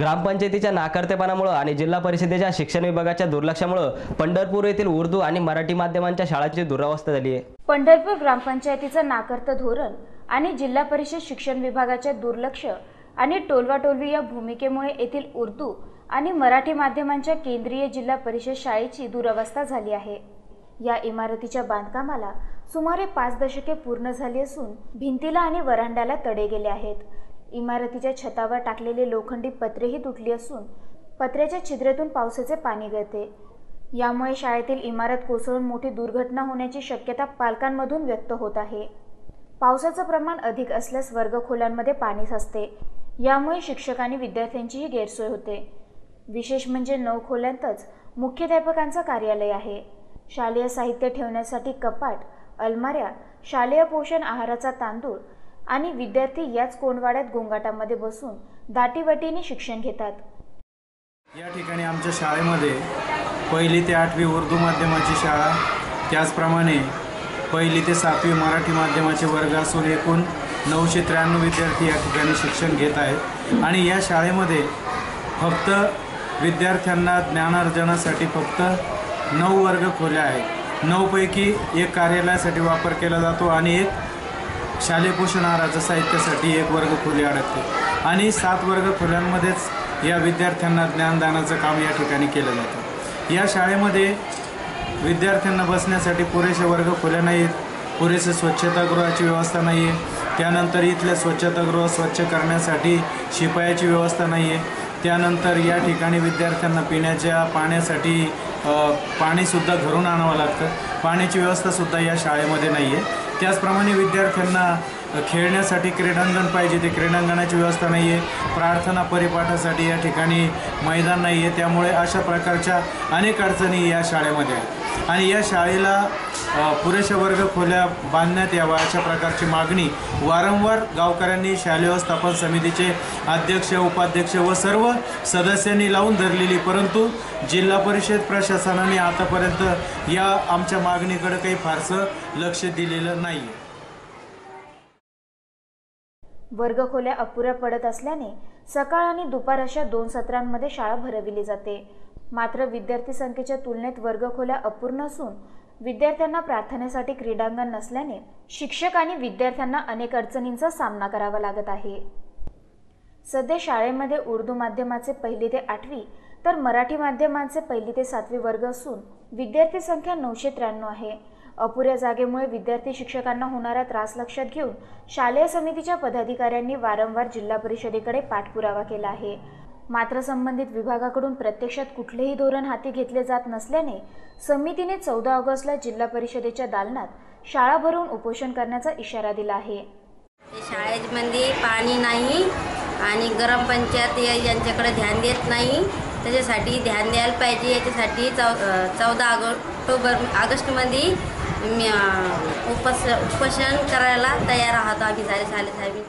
ग्रामपंचायतीच्या नाकर्तेपणामुळं आणि जिल्हा परिषदेच्या शिक्षण विभागाच्या दुर्लक्षामुळं पंढरपूर येथील उर्दू आणि मराठी माध्यमांच्या शाळांची दुरावस्था झाली आहे. पंढरपूर ग्रामपंचायतीचं नाकर्त धोरण आणि जिल्हा परिषद शिक्षण विभागाचे दुर्लक्ष आणि टोलवाटोलवी या भूमिकेमुळे येथील उर्दू आणि मराठी माध्यमांच्या केंद्रीय जिल्हा परिषद शाळेची दुरावस्था झाली आहे. या इमारतीच्या बांधकामाला सुमारे पाच दशके पूर्ण झाली असून भिंतीला आणि वरांड्याला तडे गेले आहेत. इमारतीच्या छतावर टाकलेले लोखंडी पत्रेही तुटली असून पत्र्याच्या छिद्रेतून पावसाचे पाणी गळते. यामुळे शाळेतील इमारत कोसळून मोठी दुर्घटना होण्याची शक्यता पालकांमधून व्यक्त होत आहे. पावसाचं प्रमाण अधिक असल्यास वर्गखोल्यांमध्ये पाणी साचते. यामुळे शिक्षक आणि विद्यार्थ्यांचीही गैरसोय होते. विशेष म्हणजे नऊ खोल्यांतच मुख्याध्यापकांचं कार्यालय आहे. शालेय साहित्य ठेवण्यासाठी कपाट अलमाऱ्या शालेय पोषण आहाराचा तांदूळ आणि विद्यार्थी याच कोंडवाड्यात गोंगाटामध्ये बसून दाटीवाटीने शिक्षण घेतात. या ठिकाणी आमच्या शाळेमध्ये पहिली ते आठवी उर्दू माध्यमाची शाळा त्याचप्रमाणे पहिली ते सातवी मराठी माध्यमाचे वर्ग असून एकूण नऊशे त्र्याण्णव विद्यार्थी या ठिकाणी शिक्षण घेत आहेत. आणि या शाळेमध्ये फक्त विद्यार्थ्यांना ज्ञानार्जनासाठी फक्त नऊ वर्ग खोल्या आहेत. नऊपैकी एक कार्यालयासाठी वापर केला जातो आणि एक शालेय पोषण आहाराच्या साहित्यासाठी एक वर्ग खोली अडकते. आणि सात वर्ग खोल्यांमध्येच या विद्यार्थ्यांना ज्ञानदानाचं काम या ठिकाणी केलं जातं. या शाळेमध्ये विद्यार्थ्यांना बसण्यासाठी पुरेसे वर्ग खोल्या नाहीत पुरेसे स्वच्छतागृहाची व्यवस्था नाही आहे त्यानंतर इथल्या स्वच्छतागृह स्वच्छ करण्यासाठी शिपायाची व्यवस्था नाही आहे त्यानंतर या ठिकाणी विद्यार्थ्यांना पिण्याच्या पाण्यासाठी पाणीसुद्धा घरून आणावं लागतं. पाण्याची व्यवस्थासुद्धा या शाळेमध्ये नाही आहे त्याचप्रमाणे विद्यार्थ्यांना खेळण्यासाठी क्रीडांगण पाहिजे ते क्रीडांगणाची व्यवस्था नाही आहे प्रार्थना परिपाठासाठी या ठिकाणी मैदान नाही आहे त्यामुळे अशा प्रकारच्या अनेक अडचणी या शाळेमध्ये आहेत. आणि या शाळेला पुरेशा वर्ग खोल्या बांधण्यात याव्या अशा प्रकारची मागणी वारंवार गावकऱ्यांनी शालेय व्यवस्थापन समितीचे अध्यक्ष उपाध्यक्ष व सर्व सदस्यांनी लावून धरलेली परंतु जिल्हा परिषद प्रशासनाने आतापर्यंत या आमच्या मागणीकडे काही फारसं लक्ष दिलेलं नाही वर्गखोल्या अपुऱ्या पडत असल्याने सकाळ आणि दुपार अशा दोन सत्रांमध्ये शाळा भरविली जाते. मात्र विद्यार्थी संख्येच्या तुलनेत वर्गखोल्या अपूर्ण असून विद्यार्थ्यांना प्रार्थनेसाठी क्रीडांगण नसल्याने शिक्षक आणि विद्यार्थ्यांना अनेक अडचणींचा सामना करावा लागत आहे. सध्या शाळेमध्ये उर्दू माध्यमाचे पहिली ते आठवी तर मराठी माध्यमाचे पहिली ते सातवी वर्ग असून विद्यार्थी संख्या नऊशे त्र्याण्णव आहे. अपुऱ्या जागेमुळे विद्यार्थी शिक्षकांना होणारा त्रास लक्षात घेऊन शालेय समितीच्या पदाधिकाऱ्यांनी वारंवार जिल्हा परिषदेकडे पाठपुरावा केला आहे. मात्र संबंधित विभागाकडून प्रत्यक्षात कुठलेही धोरण हाती घेतले जात नसल्याने समितीने चौदा ऑगस्टला जिल्हा परिषदेच्या दालनात शाळा भरवून उपोषण करण्याचा इशारा दिला आहे. शाळेमध्ये पाणी नाही आणि गरम पंचायत या- यांच्याकडे ध्यान देत नाही. त्याच्यासाठी ध्यान द्यायला पाहिजे. याच्यासाठी चौ चौदा ऑक्टोबर ऑगस्टमध्ये उपस उपोषण करायला तयार आहोत आम्ही सारे शाले साहेब.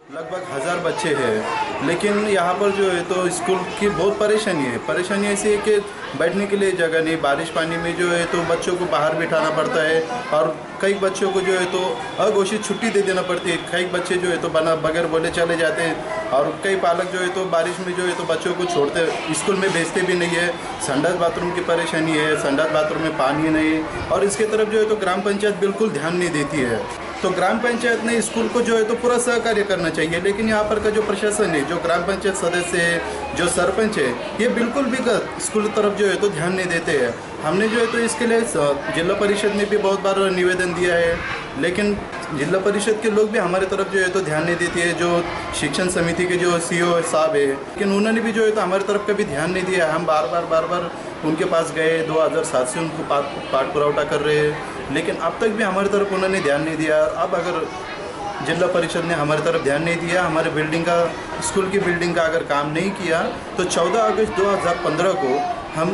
लगभग हज़ार बच्चे हैं लेकिन यहाँ पर जो है तो स्कूल की बहुत परेशानी है। परेशानी ऐसी है कि बैठने के लिए जगह नहीं, बारिश पानी में जो है तो बच्चों को बाहर बिठाना पड़ता है और कई बच्चों को जो है तो अघोषित छुट्टी दे देना पड़ती है। कई बच्चे जो है तो बना बगैर बोले चले जाते हैं और कई पालक जो है तो बारिश में जो है तो बच्चों को छोड़ते स्कूल में भेजते भी नहीं है। संडास बाथरूम की परेशानी है, संडास बाथरूम में पानी नहीं है और इसके तरफ़ जो है तो ग्राम पंचायत बिल्कुल ध्यान नहीं देती है। तो ग्राम पंचायत ने स्कूल को जो है तो पूरा सहकार्य करना चाहिए, लेकिन यहाँ पर का जो प्रशासन है, जो ग्राम पंचायत सदस्य है, जो सरपंच है, ये बिल्कुल भी स्कूल तरफ़ जो है तो ध्यान नहीं देते हैं। हमने जो है तो इसके लिए जिला परिषद में भी बहुत बार निवेदन दिया है, लेकिन जिला परिषद के लोग भी हमारे तरफ़ जो है तो ध्यान नहीं देती है, जो शिक्षण समिति के जो सी साहब है, लेकिन उन्होंने भी जो है तो हमारे तरफ़ कभी ध्यान नहीं दिया हम बार बार बार बार उनके पास गए 2007 से उनको पाठ पुरावटा कर रहे हैं। लेकिन अब तक भी हमारी तरफ़ उन्होंने ध्यान नहीं दिया। अब अगर जिला परिषद ने हमारी तरफ़ ध्यान नहीं दिया, हमारे बिल्डिंग का स्कूल की बिल्डिंग का अगर काम नहीं किया तो 14 अगस्त 2015 को हम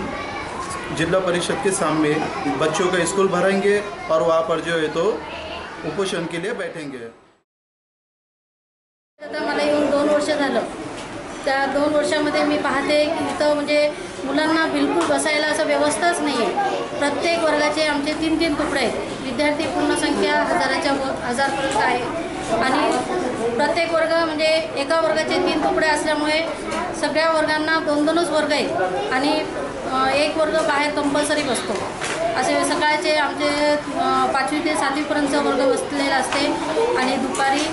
जिला परिषद के सामने बच्चों का स्कूल भरेंगे और वहाँ पर जो है तो उपोषण के लिए बैठेंगे। मला दोन वर्ष झालं. त्या दोन वर्षामध्ये मी पाहते की इथं म्हणजे बिलकुल बसायला असं प्रत्येक वर्गाचे आमचे तीन तीन तुकडे आहेत. विद्यार्थी पूर्ण संख्या हजाराच्या व हजारपर्यंत आहे. आणि प्रत्येक वर्ग म्हणजे एका वर्गाचे तीन तुकडे असल्यामुळे सगळ्या वर्गांना दोन दोनच वर्ग आहेत. आणि एक वर्ग बाहेर कंपल्सरी बसतो. असे सकाळचे आमचे पाचवी ते सातवीपर्यंतचा वर्ग बसलेला असते. आणि दुपारी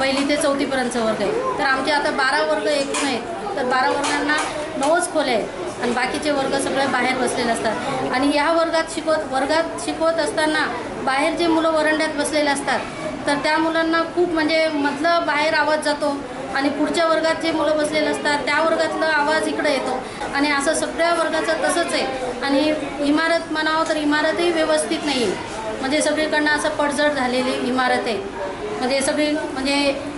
पहिली ते चौथीपर्यंतचा वर्ग आहे. तर आमचे आता बारा वर्ग एकूण आहेत. तर बारा वर्गांना नऊच खोले आहेत. आणि बाकीचे वर्ग सगळे बाहेर बसलेले असतात. आणि ह्या वर्गात शिकवत वर्गात शिकवत असताना बाहेर जे मुलं वरंड्यात बसलेले असतात तर त्या मुलांना खूप म्हणजे मधलं बाहेर आवाज जातो आणि पुढच्या वर्गात जे मुलं बसलेले असतात त्या वर्गातला आवाज इकडे येतो. आणि असं सगळ्या वर्गाचं तसंच आहे. आणि इमारत म्हणावं तर इमारतही व्यवस्थित नाही आहे. म्हणजे सगळीकडनं असं पडझड झालेली इमारत आहे. म्हणजे सगळी म्हणजे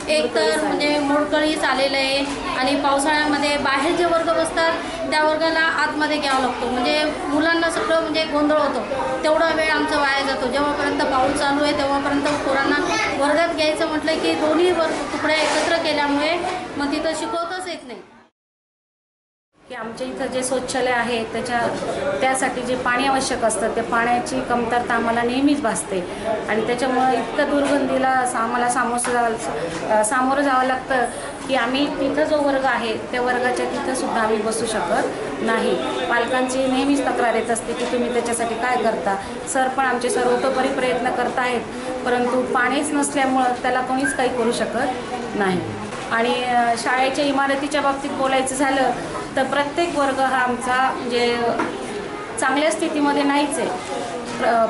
एक तर म्हणजे मोडकळीच आलेलं आहे. आणि पावसाळ्यामध्ये बाहेर जे वर्ग बसतात त्या वर्गाला आतमध्ये घ्यावा लागतो. म्हणजे मुलांना सगळं म्हणजे गोंधळ होतो. तेवढा वेळ आमचा वाया जातो. जेव्हापर्यंत पाऊस चालू आहे तेव्हापर्यंत पोरांना वर्गात घ्यायचं म्हटलं की दोन्ही वर्ग तुकड्या एकत्र केल्यामुळे मग तिथं शिकवतच येत नाही. की आमच्या इथं जे शौचालय आहे त्याच्या त्यासाठी जे पाणी आवश्यक असतं ते पाण्याची कमतरता आम्हाला नेहमीच भासते. आणि त्याच्यामुळं इतकं दुर्गंधीला आम्हाला सामोरं जा- सामोरं जावं लागतं. की आम्ही तिथं जो वर्ग आहे त्या वर्गाच्या तिथं सुद्धा आम्ही बसू शकत नाही. पालकांची नेहमीच तक्रार येत असते की तुम्ही त्याच्यासाठी काय करता? सर पण आमचे सर्वतोपरी प्रयत्न करत आहेत परंतु पाणीच नसल्यामुळं त्याला कोणीच काही करू शकत नाही. आणि शाळेच्या इमारतीच्या बाबतीत बोलायचं झालं तर प्रत्येक वर्ग हा आमचा म्हणजे चांगल्या स्थितीमध्ये नाहीच आहे.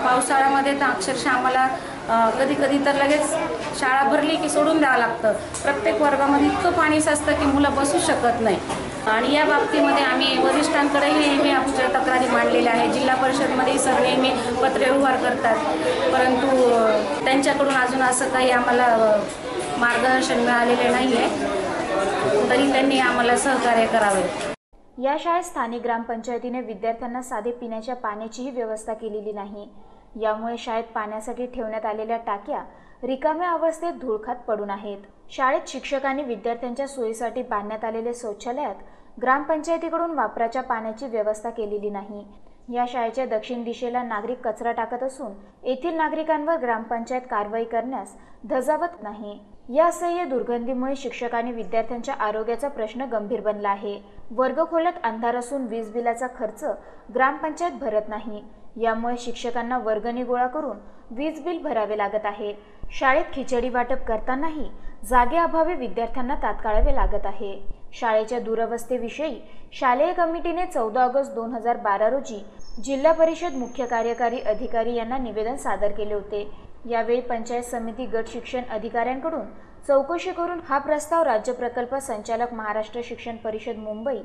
पावसाळ्यामध्ये तर अक्षरशः आम्हाला कधी कधी तर लगेच शाळा भरली की सोडून द्यावं लागतं. प्रत्येक वर्गामध्ये इतकं पाणी साचतं की मुलं बसू शकत नाही. आणि या बाबतीमध्ये आम्ही वरिष्ठांकडेही नेहमी आमच्या तक्रारी मांडलेल्या आहे जिल्हा परिषदमध्येही सर नेहमी पत्रव्यवहार करतात. परंतु त्यांच्याकडून अजून असं काही आम्हाला मार्गदर्शन मिळालेले नाही आहे तरी त्यांनी आम्हाला सहकार्य करावे. या शाळेत स्थानिक ग्रामपंचायतीने विद्यार्थ्यांना साधे पिण्याच्या पाण्याचीही व्यवस्था केलेली नाही. यामुळे शाळेत पाण्यासाठी ठेवण्यात आलेल्या टाक्या रिकाम्या अवस्थेत धुळखात पडून आहेत. शाळेत शिक्षकांनी विद्यार्थ्यांच्या सोयीसाठी बांधण्यात आलेले शौचालयात ग्रामपंचायतीकडून वापराच्या पाण्याची व्यवस्था केलेली नाही. या शाळेच्या दक्षिण दिशेला नागरिक कचरा टाकत असून येथील नागरिकांवर ग्रामपंचायत कारवाई करण्यास धजावत नाही. या असह्य दुर्गंधीमुळे शिक्षकांनी विद्यार्थ्यांच्या आरोग्याचा प्रश्न गंभीर बनला आहे. वर्गखोल्यात अंधार असून वीज बिलाचा खर्च ग्रामपंचायत भरत नाही. यामुळे शिक्षकांना वर्गणी गोळा करून वीज बिल भरावे लागत आहे. शाळेत खिचडी वाटप करतानाही जागेअभावी विद्यार्थ्यांना तात्काळावे लागत आहे. शाळेच्या दुरवस्थेविषयी शालेय कमिटीने चौदा ऑगस्ट दोन हजार बारा रोजी जिल्हा परिषद मुख्य कार्यकारी अधिकारी यांना निवेदन सादर केले होते. यावेळी पंचायत समिती गट शिक्षण अधिकाऱ्यांकडून चौकशी करून हा प्रस्ताव राज्य प्रकल्प संचालक महाराष्ट्र शिक्षण परिषद मुंबई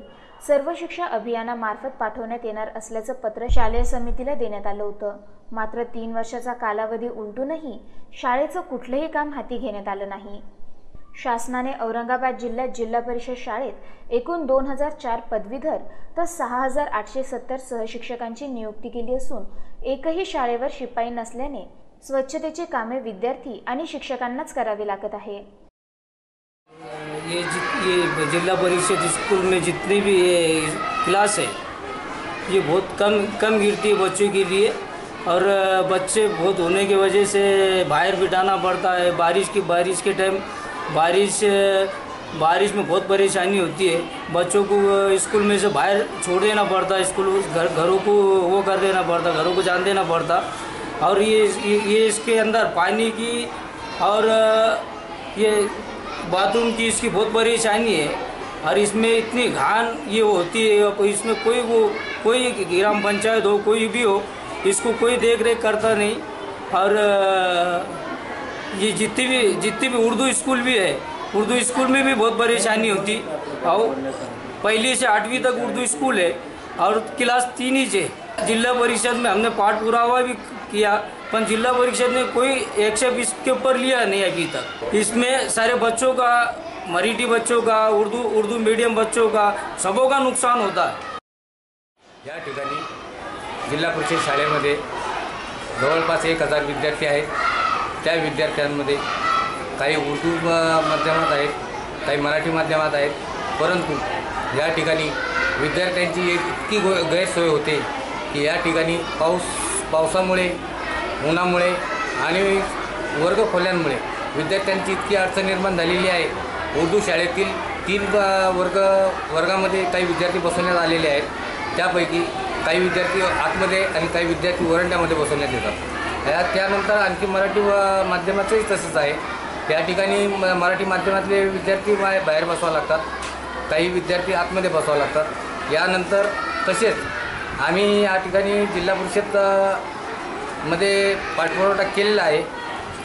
सर्व शिक्षा अभियानामार्फत पाठवण्यात येणार असल्याचं पत्र शालेय समितीला देण्यात आलं होतं. मात्र तीन वर्षाचा कालावधी उलटूनही शाळेचं कुठलंही काम हाती घेण्यात आलं नाही. शासनाने औरंगाबाद जिल्ह्यात जिल्हा परिषद शाळेत एकूण दोन हजार चार पदवीधर तर सहा हजार आठशे सत्तर सहशिक्षकांची नियुक्ती केली असून एकही शाळेवर शिपाई नसल्याने स्वच्छतेची कामे विद्यार्थी आणि शिक्षकांनाच करावी लागत आहे. ये जित ये जिला परिषद स्कूल में जितनी भी ये क्लास है ये बहुत कम कम गिरती है बच्चों के लिए और बच्चे बहुत होने की वजह से बाहर बिठाना पड़ता है। बारिश की बारिश के टाइम बारिश बारिश में बहुत परेशानी होती है। बच्चों को स्कूल में से बाहर छोड़ देना पड़ता है। स्कूल घर घरों को वो कर देना पड़ता घरों को जान देना पड़ता। और ये ये इसके अंदर पानी की और ये बाथरूम की इसकी बहुत परेशानी है। और इसमें इतनी घान ये होती है इसमें कोई वो, कोई ग्राम पंचायत हो, कोई भी हो, इसको कोई देख रेख करता नहीं। और ये जितनी भी जितनी भी उर्दू स्कूल भी है, उर्दू स्कूल में भी बहुत परेशानी होती। और पहली से आठवीं तक उर्दू स्कूल है और क्लास तीन ही से जिला परिषद में हमने पाठ पुरावा भी किया पर जिला परिषद ने कोई एक्शन इसके ऊपर लिया नहीं अभी तक। इसमें सारे बच्चों का मराठी बच्चों का उर्दू उर्दू मीडियम बच्चों का सबों का नुकसान होता है। या ठिकाणी जिल्हा परिषद शाळेमध्ये जवळपास एक हजार विद्यार्थी आहेत. त्या विद्यार्थ्यांमध्ये काही उर्दू माध्यमात आहेत काही मराठी माध्यमात आहेत. परंतु या ठिकाणी विद्यार्थ्यांची एक इतकी गो गैरसोय होते की या ठिकाणी पाऊस पावसामुळे उन्हामुळे आणि वर्ग खोल्यांमुळे विद्यार्थ्यांची इतकी अडचण निर्माण झालेली आहे. उर्दू शाळेतील तीन वर्ग वर्गामध्ये काही विद्यार्थी बसवण्यात आलेले आहेत. त्यापैकी काही विद्यार्थी आतमध्ये आणि काही विद्यार्थी वरंड्यामध्ये बसवण्यात येतात. या त्यानंतर आणखी मराठी व माध्यमाचंही तसंच आहे. त्या ठिकाणी म मराठी माध्यमातले विद्यार्थी बाहेर बाहेर बसवावं लागतात. काही विद्यार्थी आतमध्ये बसवावं लागतात. यानंतर तसेच आम्ही या ठिकाणी जिल्हा परिषदमध्ये पाठपुरवठा केलेला आहे.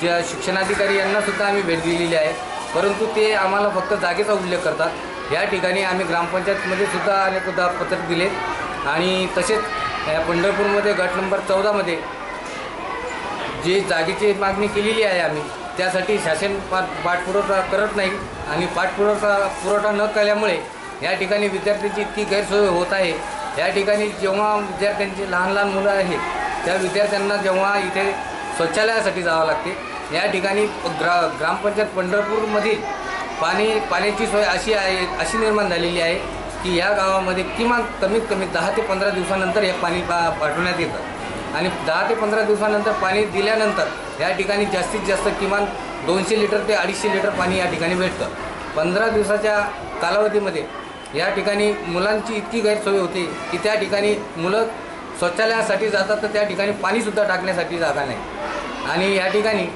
ज्या शिक्षणाधिकारी यांनासुद्धा आम्ही भेट दिलेली आहे. परंतु ते आम्हाला फक्त जागेचा उल्लेख करतात. या ठिकाणी आम्ही ग्रामपंचायतमध्ये सुद्धा अनेकदा पत्रक दिले. आणि तसेच पंढरपूरमध्ये गट नंबर चौदामध्ये जी जागेची मागणी केलेली आहे आम्ही त्यासाठी शासन पाठ पाठपुरवठा करत नाही. आणि पाठपुरवठा पुरवठा न केल्यामुळे या ठिकाणी विद्यार्थ्यांची इतकी गैरसोय होत आहे. या ठिकाणी जेव्हा विद्यार्थ्यांची लहान लहान मुलं आहेत त्या विद्यार्थ्यांना जेव्हा इथे शौचालयासाठी जावं लागते या ठिकाणी ग्रा ग्रामपंचायत पंढरपूरमधील पाणी पाण्याची सोय अशी आहे अशी निर्माण झालेली आहे की या गावामध्ये किमान कमीत कमी दहा ते पंधरा दिवसानंतर हे पाणी पा पाठवण्यात येतं. आणि दहा ते पंधरा दिवसानंतर पाणी दिल्यानंतर या ठिकाणी जास्तीत जास्त किमान दोनशे लिटर ते अडीचशे लिटर पाणी या ठिकाणी भेटतं. पंधरा दिवसाच्या कालावधीमध्ये या ठिकाणी मुलांची इतकी गैरसोय होते की त्या ठिकाणी मुलं शौचालयासाठी जातात तर त्या ठिकाणी पाणीसुद्धा टाकण्यासाठी जागा नाही. आणि या ठिकाणी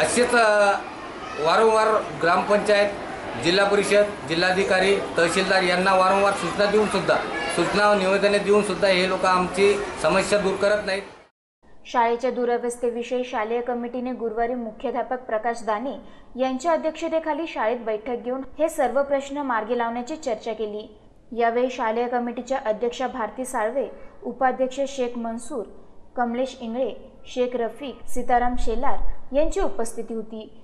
असेच वारंवार ग्रामपंचायत जिल्हा परिषद जिल्हाधिकारी तहसीलदार यांना वारंवार सूचना देऊनसुद्धा सूचना निवेदने देऊनसुद्धा हे लोक आमची समस्या दूर करत नाहीत. शाळेच्या दुरवस्थेविषयी शालेय कमिटीने गुरुवारी मुख्याध्यापक प्रकाश दाने यांच्या अध्यक्षतेखाली शाळेत बैठक घेऊन हे सर्व प्रश्न मार्गी लावण्याची चर्चा केली. यावेळी शालेय कमिटीच्या अध्यक्षा भारती साळवे उपाध्यक्ष शेख मनसूर कमलेश इंगळे शेख रफीक सीताराम शेलार यांची उपस्थिती होती.